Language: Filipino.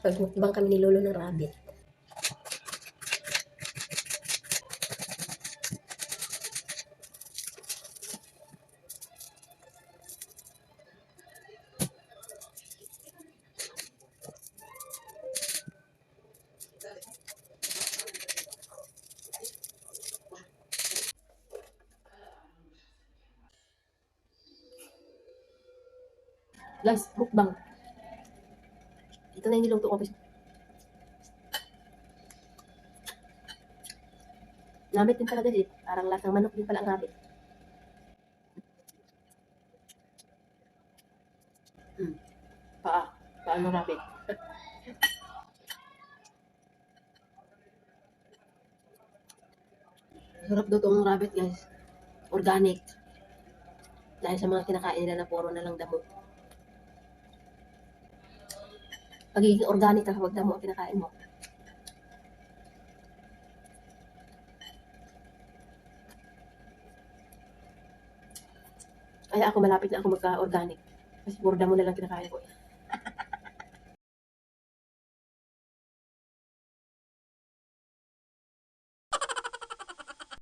Nagmukbang kami ni Lolo ng rabbit. Guys, mukbang. Ito na yung niluto ko. Rabbit din talaga din. Parang lasang manok din pala ang rabbit. Hmm. Paa. Paa ng rabbit. Sarap daw itong rabbit guys. Organic. Dahil sa mga kinakain nila na puro na lang damo. Pagiging organic ka kapag damo ang kinakain mo. Kaya ako malapit na ako magka-organic. Kasi puro damo na lang kinakain ko.